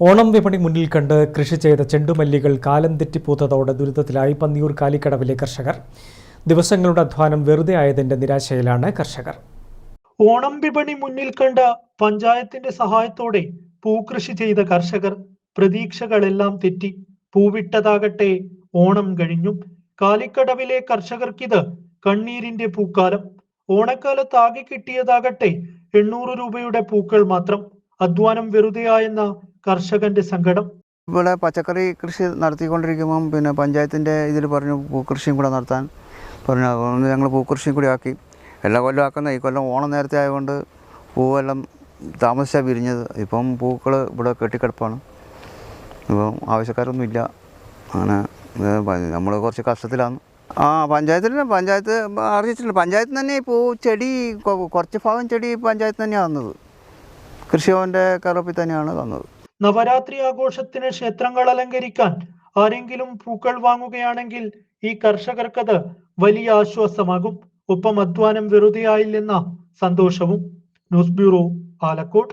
ഓണം വിപണി മുന്നിൽ കണ്ട് കൃഷി ചെയ്ത ചെണ്ടുമല്ലികൾ കാലം തെറ്റിപ്പൂത്തതോടെ ദുരിതത്തിലായി പന്നിയൂർ കാലിക്കടവിലെ കർഷകർ. ദിവസങ്ങളുടെ അധ്വാനം വെറുതെ ആയതിന്റെ നിരാശയിലാണ് കർഷകർ. ഓണം വിപണി മുന്നിൽ കണ്ട പഞ്ചായത്തിന്റെ സഹായത്തോടെ പൂക്കൃഷി ചെയ്ത കർഷകർ പ്രതീക്ഷകളെല്ലാം തെറ്റി. പൂവിട്ടതാകട്ടെ ഓണം കഴിഞ്ഞു. കാലിക്കടവിലെ കർഷകർക്കിത് കണ്ണീരിന്റെ പൂക്കാലം. ഓണക്കാലത്ത് ആകെ കിട്ടിയതാകട്ടെ എണ്ണൂറ് രൂപയുടെ പൂക്കൾ മാത്രം. അധ്വാനം വെറുതെയായെന്ന കർഷകന്റെ സങ്കടം? ഇവിടെ പച്ചക്കറി കൃഷി നടത്തിക്കൊണ്ടിരിക്കുമ്പം പിന്നെ പഞ്ചായത്തിന്റെ ഇതിൽ പറഞ്ഞു പൂക്കൃഷിയും കൂടെ നടത്താൻ പറഞ്ഞു. അതുകൊണ്ട് ഞങ്ങൾ പൂക്കൃഷിയും കൂടി ആക്കി. എല്ലാ കൊല്ലം ആക്കുന്ന ഈ കൊല്ലം ഓണം നേരത്തെ ആയതുകൊണ്ട് പൂവെല്ലാം താമസിച്ചാണ് വിരിഞ്ഞത്. ഇപ്പം പൂക്കൾ ഇവിടെ കെട്ടിക്കിടപ്പാണ്. ഇപ്പം ആവശ്യക്കാരൊന്നും ഇല്ല അങ്ങനെ നമ്മൾ കുറച്ച് കഷ്ടത്തിലാണ്. ആ പഞ്ചായത്തിൽ പഞ്ചായത്ത് അറിയിച്ചിട്ടില്ല പഞ്ചായത്തിൽ തന്നെ പൂ ചെടി കുറച്ച് ഭാഗം ചെടി പഞ്ചായത്ത് തന്നെയാണ് തന്നത്. കൃഷിഭവന്റെ കറപ്പിൽ തന്നെയാണ് തന്നത്. നവരാത്രി ആഘോഷത്തിന് ക്ഷേത്രങ്ങൾ അലങ്കരിക്കാൻ ആരെങ്കിലും പൂക്കൾ വാങ്ങുകയാണെങ്കിൽ ഈ കർഷകർക്കത് വലിയ ആശ്വാസമാകും. ഒപ്പം അധ്വാനം വെറുതെയായില്ലെന്ന സന്തോഷവും. News bureau Alakode.